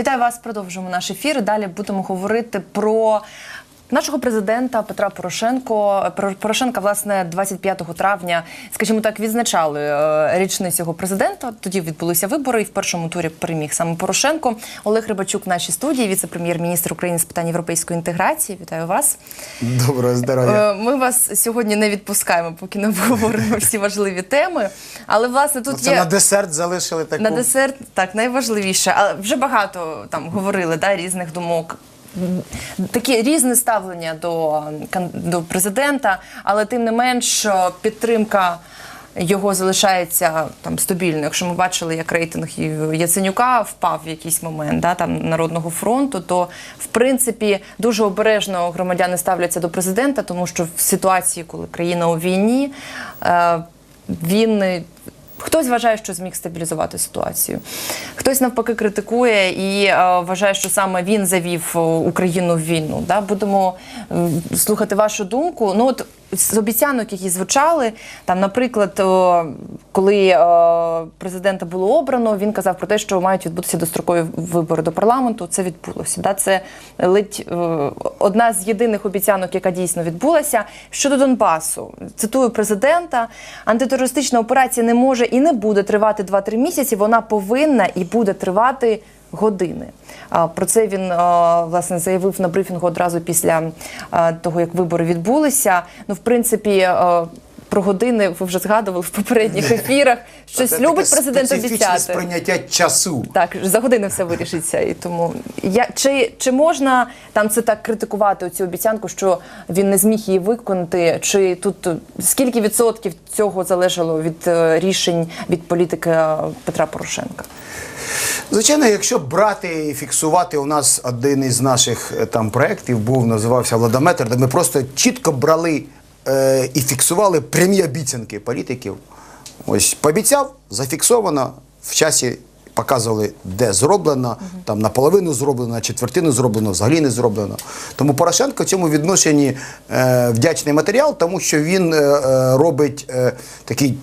Вітаю вас. Продовжуємо наш ефір. Далі будемо говорити про. Нашого президента Петра Порошенко Порошенка, власне, 25 травня, скажімо так, відзначали е, річницю його президента. Тоді відбулися вибори, і в першому турі переміг саме Порошенко. Олег Рибачук в нашій студії, віце-прем'єр-міністр України з питань європейської інтеграції. Вітаю вас. Доброго здоров'я. Е, Ми вас сьогодні не відпускаємо, поки не обговоримо всі важливі теми. Але власне тут Це є на десерт залишили таку. на десерт, так, найважливіше. Але вже багато там говорили да, різних думок. М, Таке різне ставлення до, до президента, але тим не менш е, підтримка його залишається там стабільною. Якщо ми бачили, як рейтинг Яценюка впав в якийсь момент да, там, Народного фронту, то в принципі дуже обережно громадяни ставляться до президента, тому що в ситуації, коли країна у війні, е, він Хтось вважає, що зміг стабілізувати ситуацію. Хтось навпаки критикує і е, вважає, що саме він завів е, Україну в війну. Да? Будемо е, слухати вашу думку. Ну от з обіцянок, які звучали, там, наприклад, коли е, президента було обрано, він казав про те, що мають відбутися дострокові вибори до парламенту. Це відбулося. Да? Це ледь е, одна з єдиних обіцянок, яка дійсно відбулася. Щодо Донбасу, цитую президента: антитерористична операція не може і не буде тривати 2-3 місяці. Вона повинна і буде тривати. Години про це він власне заявив на брифінгу одразу після того, як вибори відбулися. Ну, в принципі, про години ви вже згадували в попередніх ефірах. Щось Це любить президент обіцяти. сприйняття часу. Так, за години все вирішиться. І тому я чи, чи можна там це так критикувати цю обіцянку, що він не зміг її виконати? Чи тут е, скільки відсотків цього залежало від е, рішень від політики е, Петра Порошенка? Звичайно, якщо брати і фіксувати, у нас один із наших там проєктів був, називався Владометр, де ми просто чітко брали е, і фіксували прямі обіцянки політиків. Ось пообіцяв, зафіксовано, в часі показували, де зроблено, там наполовину зроблено, на четвертину зроблено, взагалі не зроблено. Тому Порошенко в цьому відношенні е, вдячний матеріал, тому що він е, е, робить е, такий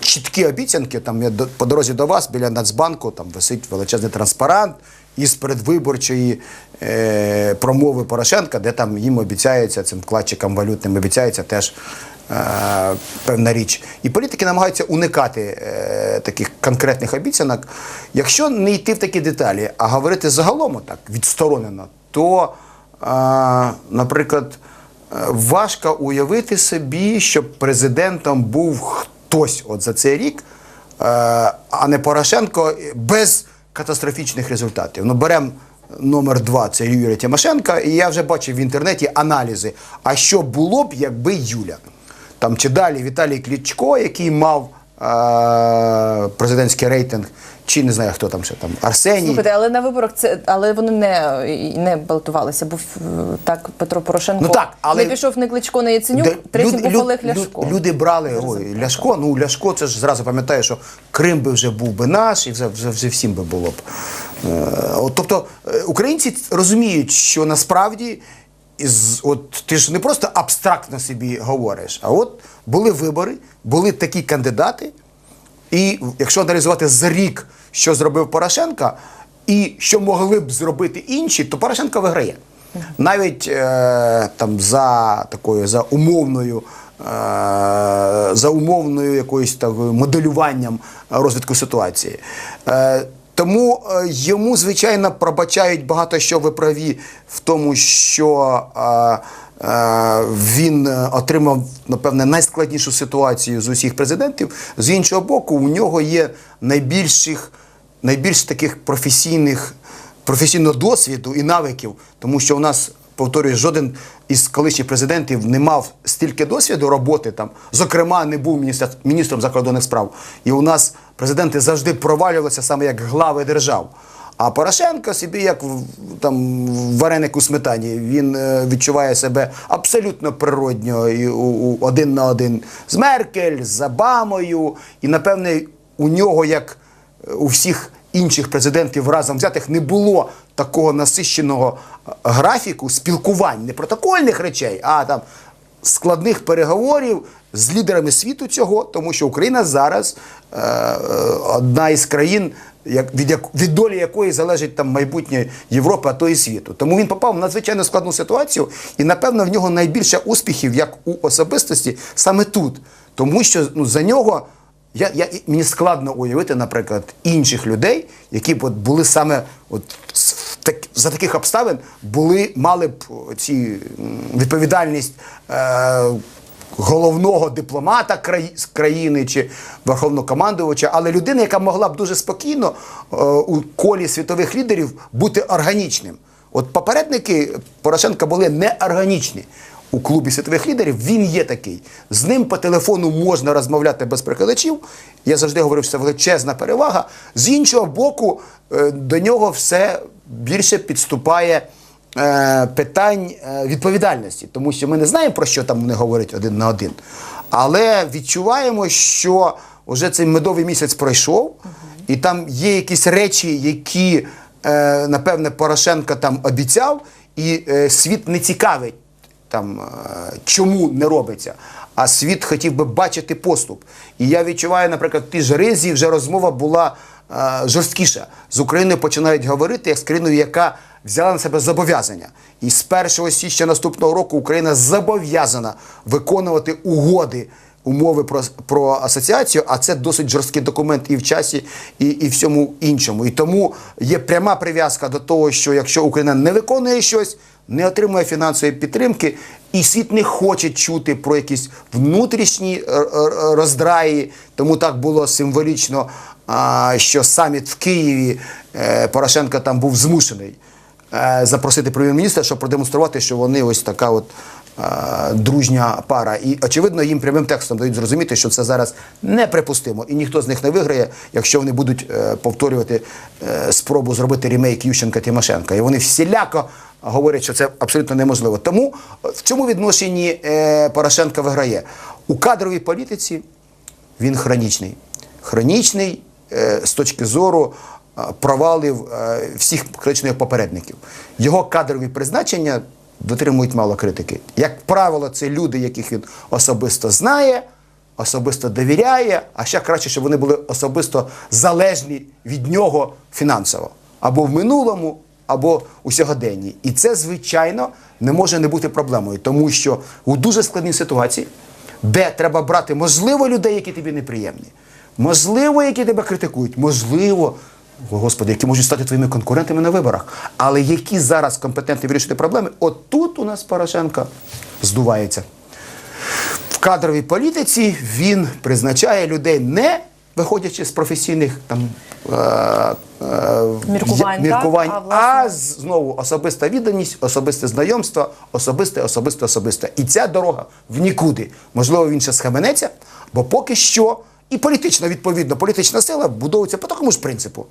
чіткі обіцянки. Там я по дорозі до вас біля Нацбанку там висить величезний транспарант із передвиборчої е, промови Порошенка, де там їм обіцяється цим вкладчикам валютним обіцяється теж. е, Певна річ. І політики намагаються уникати е, таких конкретних обіцянок. Якщо не йти в такі деталі, а говорити загалом так відсторонено, то, е, наприклад, е, важко уявити собі, щоб президентом був хтось от за цей рік, е, а не Порошенко без катастрофічних результатів. Ну, беремо номер два, це Юлія Тимошенка, і я вже бачив в інтернеті аналізи. А що було б, якби Юля? Там чи далі Віталій Клічко, який мав е, президентський рейтинг, чи не знаю, хто там ще там, Арсеній. Слухайте, але на виборах це але вони не, не балотувалися. Був так Петро Порошенко. Ну так, але- не пішов не Кличко, не Яценюк. Де Третім люд- був Олег люд- Ляшко. Люди брали ой, Ляшко. Ну Ляшко, це ж зразу пам'ятаю, що Крим би вже був би наш, і вже, вже, вже всім би було б. Е, тобто е, українці розуміють, що насправді із, от, ти ж не просто абстрактно собі говориш, а от були вибори, були такі кандидати, і якщо аналізувати за рік, що зробив Порошенка, і що могли б зробити інші, то Порошенко виграє. Навіть е, там за такою за умовною. е, За умовною якоюсь такою моделюванням розвитку ситуації. Тому е, йому, звичайно, пробачають багато що ви праві в тому, що е, Е, Він отримав, напевне, найскладнішу ситуацію з усіх президентів. З іншого боку, у нього є найбільших, найбільш таких професійних, професійного досвіду і навиків, тому що у нас, повторюю, жоден із колишніх президентів не мав стільки досвіду роботи там, зокрема, не був міністр, міністром закордонних справ. І у нас президенти завжди провалювалися саме як глави держав. А Порошенко собі, як там вареник у сметані, він е, відчуває себе абсолютно природньо і у, у, один на один з Меркель, з Обамою. І, напевне, у нього, як е, у всіх інших президентів разом взятих, не було такого насищеного е, графіку спілкувань, не протокольних речей, а там складних переговорів з лідерами світу цього, тому що Україна зараз е, е, одна із країн як, від, як, від долі якої залежить там майбутнє Європи, а то і світу. Тому він попав в надзвичайно складну ситуацію, і напевно в нього найбільше успіхів як у особистості саме тут. Тому що ну, за нього я, я, мені складно уявити, наприклад, інших людей, які б от були саме от, так, за таких обставин були, мали б ці відповідальність. Е, головного дипломата краї- країни чи верховнокомандувача, але людина, яка могла б дуже спокійно е, у колі світових лідерів бути органічним. От попередники Порошенка були неорганічні. У клубі світових лідерів він є такий. З ним по телефону можна розмовляти без прикладачів. Я завжди говорив, що це величезна перевага. З іншого боку, е, до нього все більше підступає е, питань е, відповідальності, тому що ми не знаємо, про що там вони говорять один на один. Але відчуваємо, що вже цей медовий місяць пройшов, і там є якісь речі, які, напевне, Порошенко там обіцяв, і світ не цікавить там, е, чому не робиться. А світ хотів би бачити поступ. І я відчуваю, наприклад, в тій ж ризі вже розмова була е, жорсткіша. З Україною починають говорити як з країною, яка взяла на себе зобов'язання. І з 1 січня наступного року Україна зобов'язана виконувати угоди. Умови про, про асоціацію, а це досить жорсткий документ і в часі, і, і всьому іншому. І тому є пряма прив'язка до того, що якщо Україна не виконує щось, не отримує фінансової підтримки, і світ не хоче чути про якісь внутрішні е, е, роздраї. Тому так було символічно, що саміт в Києві е, Порошенко там був змушений запросити прем'єр-міністра, щоб продемонструвати, що вони ось така от. Е, Дружня пара, і очевидно, їм прямим текстом дають зрозуміти, що це зараз неприпустимо, і ніхто з них не виграє, якщо вони будуть е, повторювати е, спробу зробити ремейк Ющенка Тимошенка. І вони всіляко говорять, що це абсолютно неможливо. Тому в цьому відношенні Порошенко виграє у кадровій політиці. Він хронічний. Хронічний з точки зору провалів всіх критичних попередників. Його кадрові призначення дотримують мало критики. Як правило, це люди, яких він особисто знає, особисто довіряє, а ще краще, щоб вони були особисто залежні від нього фінансово. Або в минулому, або у сьогоденні. І це, звичайно, не може не бути проблемою, тому що у дуже складній ситуації де треба брати, можливо, людей, які тобі неприємні, можливо, які тебе критикують, можливо, Господи, які можуть стати твоїми конкурентами на виборах, але які зараз компетентні вирішити проблеми, от тут у нас Порошенко здувається. В кадровій політиці він призначає людей не виходячи з професійних там е, е, Міркувань, міркувань так, а, а, знову особиста відданість, особисте знайомство, особисте, особисте, особисте. І ця дорога в нікуди. Можливо, він ще схаменеться, бо поки що і політично, відповідно, політична сила будується по такому ж принципу.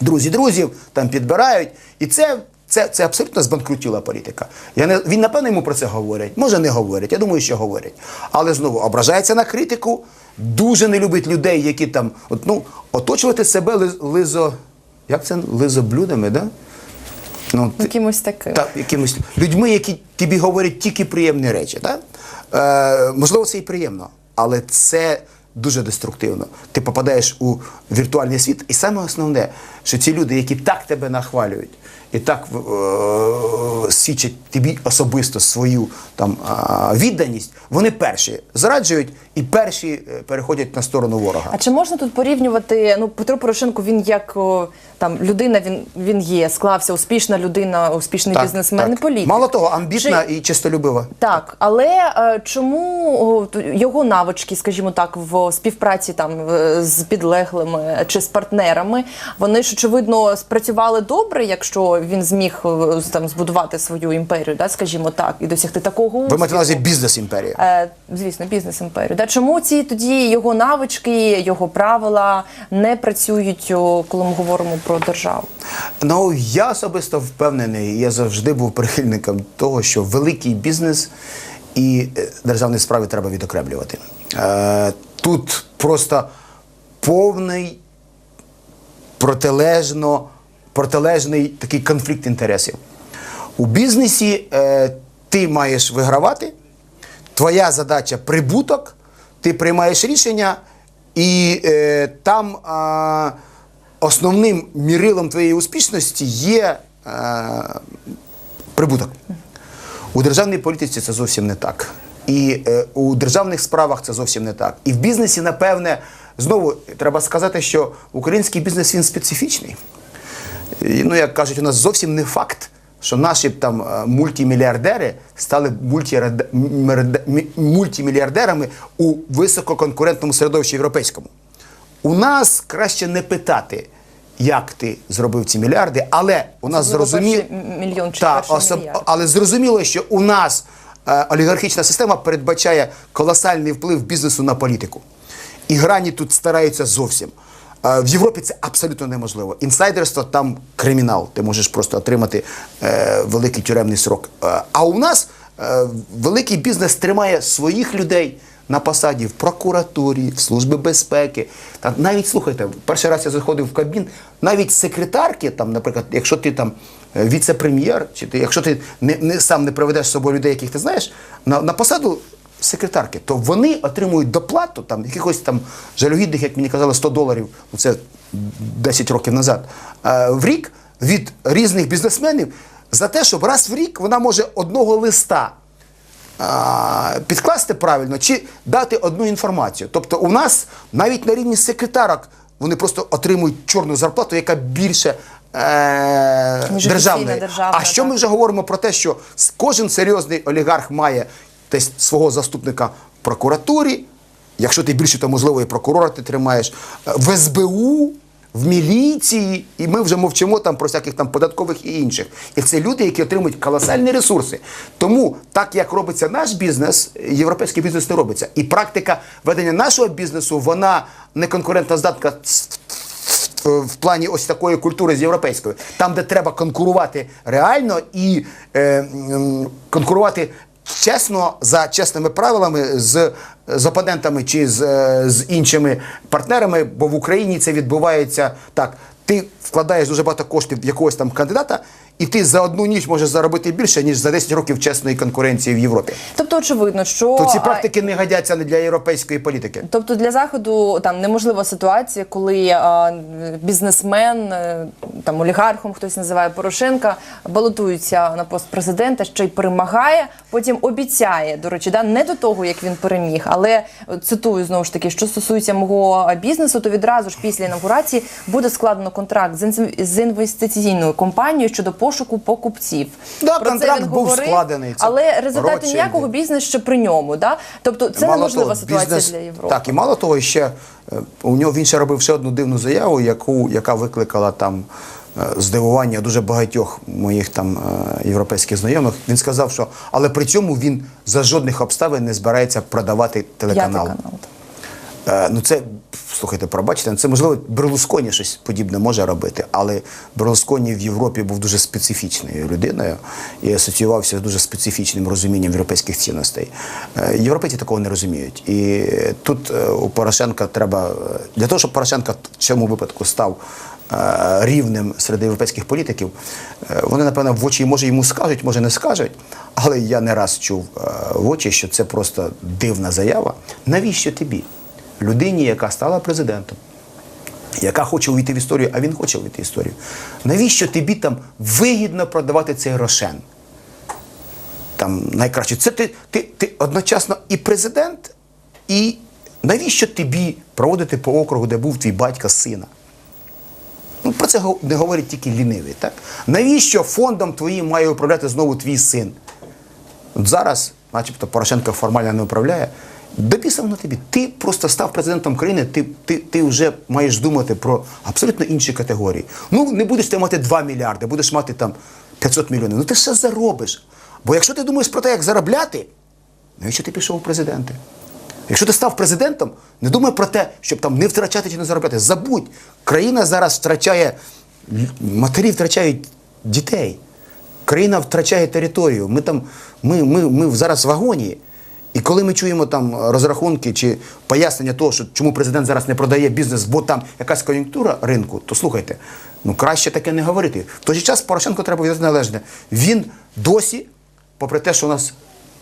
Друзі друзів там підбирають. І це, це, це абсолютно збанкрутіла політика. Я не, він, напевно, йому про це говорять. Може, не говорять. Я думаю, що говорять. Але знову ображається на критику, дуже не любить людей, які там от, ну, оточувати себе ли- лизо. Як це лизоблюдами, да? Ну, Якимось таким. так, якимось людьми, які тобі говорять тільки приємні речі. Так? Е, можливо, це і приємно, але це дуже деструктивно. Ти попадаєш у віртуальний світ, і саме основне, що ці люди, які так тебе нахвалюють і так е, свідчать тобі особисто свою там, відданість, вони перші зраджують і перші е, переходять на сторону ворога. А чи можна тут порівнювати? Ну, Петро Порошенко, він як о, там людина, він він є, склався успішна людина, успішний бізнесмен, не політик. Мало того, амбітна Чи- і чистолюбива. Так, але е, чому його навички, скажімо так, в співпраці там з підлеглими чи з партнерами, вони ж очевидно спрацювали добре, якщо він зміг е, там збудувати свою імперію, да, скажімо так, і досягти такого Ви маєте на увазі бізнес-імперія. Е, звісно, бізнес імперію. Да? Чому ці тоді його навички, його правила не працюють, коли ми говоримо про державу? Ну, я особисто впевнений, я завжди був прихильником того, що великий бізнес і е, державні справи треба відокремлювати. Е, тут просто повний протилежно, протилежний такий конфлікт інтересів. У бізнесі е, ти маєш вигравати, твоя задача прибуток, ти приймаєш рішення, і е, там. А, основним мірилом твоєї успішності є е, прибуток. У державній політиці це зовсім не так. І е, у державних справах це зовсім не так. І в бізнесі, напевне, знову треба сказати, що український бізнес він специфічний. І, ну, як кажуть, у нас зовсім не факт, що наші там е, мультимільярдери стали мультимільярдерами у висококонкурентному середовищі європейському. У нас краще не питати, як ти зробив ці мільярди, але у нас зрозуміло. мільйон чи Та, особ- але зрозуміло, що у нас е, олігархічна система передбачає колосальний вплив бізнесу на політику. І грані тут стараються зовсім. Е, В Європі це абсолютно неможливо. Інсайдерство там кримінал. Ти можеш просто отримати е, великий тюремний срок. Е, а у нас великий бізнес тримає своїх людей на посаді в прокуратурі, в службі безпеки. Та навіть слухайте, перший раз я заходив в кабін, навіть секретарки, там, наприклад, якщо ти там віце-прем'єр, чи ти, якщо ти не, не сам не проведеш з собою людей, яких ти знаєш, на, на посаду секретарки, то вони отримують доплату там якихось там жалюгідних, як мені казали, 100 доларів, ну, це 10 років назад, е, в рік від різних бізнесменів за те, щоб раз в рік вона може одного листа підкласти правильно чи дати одну інформацію. Тобто у нас навіть на рівні секретарок вони просто отримують чорну зарплату, яка більше. Е, державної. державна, а що ми вже говоримо про те, що кожен серйозний олігарх має десь свого заступника в прокуратурі, якщо ти більше, то можливо і прокурора ти тримаєш, в СБУ, в міліції, і ми вже мовчимо там про всяких там податкових і інших. І це люди, які отримують колосальні ресурси. Тому, так як робиться наш бізнес, європейський бізнес не робиться. І практика ведення нашого бізнесу, вона не конкурентна здатна в, в плані ось такої культури з європейською, там, де треба конкурувати реально і е, конкурувати чесно за чесними правилами з, з опонентами чи з, е, з іншими партнерами, бо в Україні це відбувається так. Ти вкладаєш дуже багато коштів в якогось там кандидата, і ти за одну ніч можеш заробити більше, ніж за 10 років чесної конкуренції в Європі. Тобто, очевидно, що То ці практики не годяться не для європейської політики. Тобто для заходу там неможлива ситуація, коли а, бізнесмен, е, там олігархом хтось називає Порошенка, балотується на пост президента, ще й перемагає. Потім обіцяє, до речі, да не до того, як він переміг, але е, цитую знову ж таки, що стосується мого бізнесу, то відразу ж після інаугурації буде складено контракт з інвестиційною компанією щодо пошуку покупців. Да, Про це контракт він був говорив, складений, це але результату Ротшильди. ніякого бізнес ще при ньому. Да? Тобто це Мало неможлива того, ситуація бізнес- для Європи. Так, і мало того, ще е, у нього він ще робив ще одну дивну заяву, яку, яка викликала там е, здивування дуже багатьох моїх там е, європейських знайомих. Він сказав, що але при цьому він за жодних обставин не збирається продавати телеканал. П'ятий канал. Е, ну це слухайте, пробачте, це можливо Берлусконі щось подібне може робити, але Берлусконі в Європі був дуже специфічною людиною і асоціювався з дуже специфічним розумінням європейських цінностей. Е, Європейці такого не розуміють. І тут е, у Порошенка треба е, для того, щоб Порошенка в цьому випадку став. Рівнем серед європейських політиків, вони, напевно, в очі може йому скажуть, може не скажуть, але я не раз чув в очі, що це просто дивна заява. Навіщо тобі? Людині, яка стала президентом, яка хоче увійти в історію, а він хоче увійти в історію. Навіщо тобі там вигідно продавати цей рошен? Там найкраще. Це ти, ти, ти одночасно і президент, і навіщо тобі проводити по округу, де був твій батько сина? Ну, про це не говорять тільки ліниві. Так? Навіщо фондом твоїм має управляти знову твій син? От зараз, начебто, Порошенко формально не управляє. Дописав на тобі. Ти просто став президентом країни, ти, ти, ти вже маєш думати про абсолютно інші категорії. Ну, не будеш ти мати 2 мільярди, будеш мати там 500 мільйонів. Ну ти ще заробиш. Бо якщо ти думаєш про те, як заробляти, навіщо ти пішов у президенти? Якщо ти став президентом, не думай про те, щоб там не втрачати чи не заробляти. Забудь, країна зараз втрачає, матері втрачають дітей. Країна втрачає територію. Ми там, ми, ми, ми зараз в агонії. І коли ми чуємо там розрахунки чи пояснення того, що чому президент зараз не продає бізнес, бо там якась кон'юнктура ринку, то слухайте, ну краще таке не говорити. В той же час Порошенко треба віддати належне. Він досі, попри те, що у нас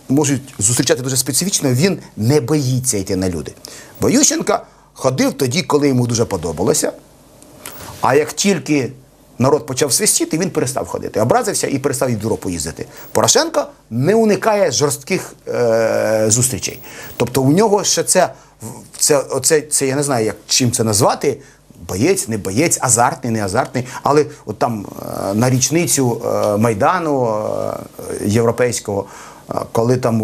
можуть зустрічати дуже специфічно, він не боїться йти на люди. Бо Ющенка ходив тоді, коли йому дуже подобалося. А як тільки народ почав свистіти, він перестав ходити, образився і перестав в Європу їздити. Порошенко не уникає жорстких е, зустрічей. Тобто у нього ще це, це, оце, це я не знаю, як чим це назвати. Боєць, не боєць, азартний, не азартний. Але от там е, на річницю е, Майдану е, європейського, коли там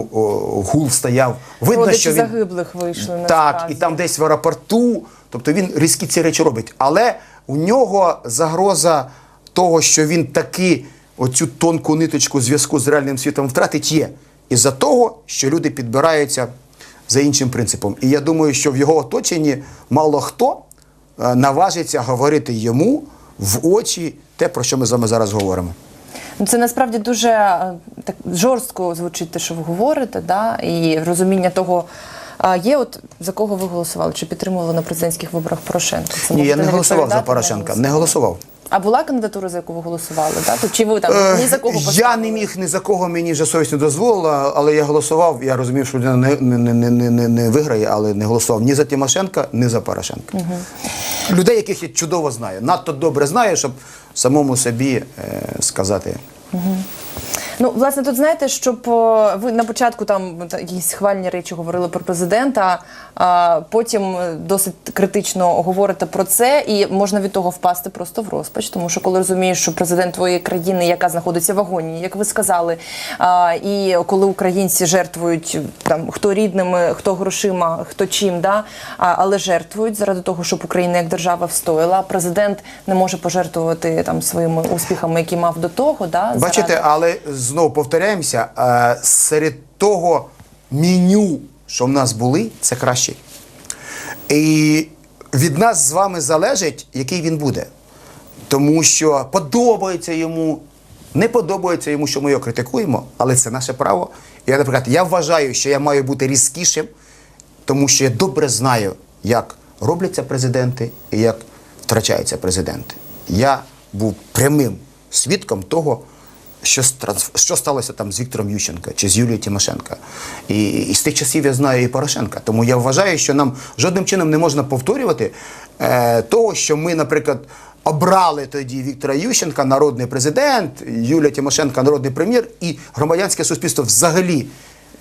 гул стояв, видно, Родичі що він загиблих вийшли на так, і там десь в аеропорту. Тобто він різкі ці речі робить. Але у нього загроза того, що він таки оцю тонку ниточку зв'язку з реальним світом втратить, є. Із-за того, що люди підбираються за іншим принципом. І я думаю, що в його оточенні мало хто е, наважиться говорити йому в очі те, про що ми з вами зараз говоримо. Ну, Це насправді дуже е, так жорстко звучить те, що ви говорите, да? і розуміння того. А є от за кого ви голосували? Чи підтримували на президентських виборах Порошенка? Це Ні, я не голосував за Порошенка, не голосував. А була кандидатура, за яку ви голосували? То Чи ви там Е, ні за кого Я не міг ні за кого мені вже совість не дозволила, але я голосував. Я розумів, що людина не, не, не, не, не, не виграє, але не голосував ні за Тимошенка, ні за Порошенка. Людей, яких я чудово знаю, надто добре знаю, щоб самому собі е, сказати. Ну, власне, тут знаєте, щоб о, ви на початку там та, якісь хвальні речі говорили про президента, потім е, досить критично говорите про це, і можна від того впасти просто в розпач, тому що коли розумієш, що президент твоєї країни, яка знаходиться в агонії, як ви сказали, і коли українці жертвують там хто рідними, хто грошима, хто чим, да, але жертвують заради того, щоб Україна як держава встояла. Президент не може пожертвувати там своїми успіхами, які мав до того. Да, Бачите, заради- але знову повторяємося, е, серед того меню, що в нас були, це кращий. І від нас з вами залежить, який він буде. Тому що подобається йому, не подобається йому, що ми його критикуємо, але це наше право. Я, наприклад, я вважаю, що я маю бути різкішим, тому що я добре знаю, як робляться президенти і як втрачаються президенти. Я був прямим свідком того, що, що сталося там з Віктором Ющенко чи з Юлією Тимошенко. І, і з тих часів я знаю і Порошенка. Тому я вважаю, що нам жодним чином не можна повторювати е, того, що ми, наприклад, обрали тоді Віктора Ющенка, народний президент, Юлія Тимошенко, народний прем'єр, і громадянське суспільство взагалі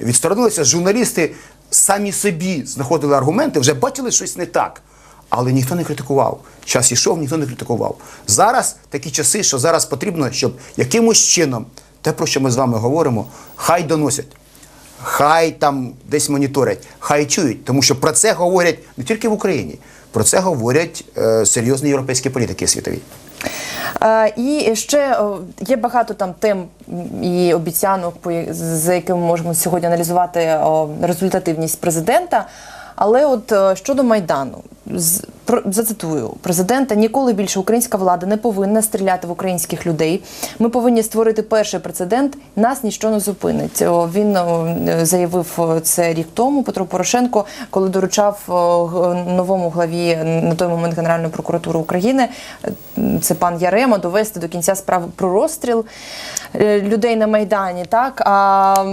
відсторонилося. Журналісти самі собі знаходили аргументи, вже бачили щось не так. Але ніхто не критикував. Час ішов, ніхто не критикував. Зараз такі часи, що зараз потрібно, щоб якимось чином те, про що ми з вами говоримо, хай доносять, хай там десь моніторять, хай чують. Тому що про це говорять не тільки в Україні, про це говорять е, серйозні європейські політики світові. Е, І ще є багато там тем і обіцянок, за якими ми можемо сьогодні аналізувати результативність президента. Але от е, щодо майдану, зацитую президента: ніколи більше українська влада не повинна стріляти в українських людей. Ми повинні створити перший прецедент. Нас ніщо не зупинить. Він заявив це рік тому. Петро Порошенко, коли доручав новому главі на той момент Генеральної прокуратури України, е, це пан Ярема, довести до кінця справу про розстріл людей на майдані. Так а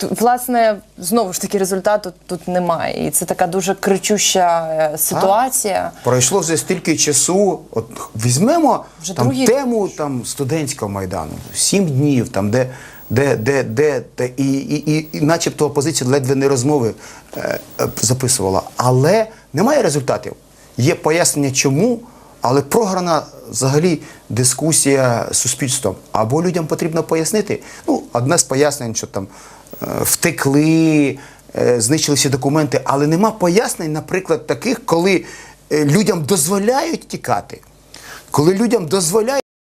власне знову ж таки результату тут немає, і це така дуже кричуща е, ситуація. Пройшло вже стільки часу. От візьмемо Вже там другий тему там студентського майдану, сім днів, там де. Де, де, де, де і, і, і, і начебто опозиція ледве не розмови е, е, записувала. Але немає результатів. Є пояснення, чому, але програна взагалі дискусія з суспільством. Або людям потрібно пояснити. Ну, одне з пояснень, що там е, втекли, знищилися знищили всі документи, але нема пояснень, наприклад, таких, коли е, людям дозволяють тікати, коли людям дозволяють.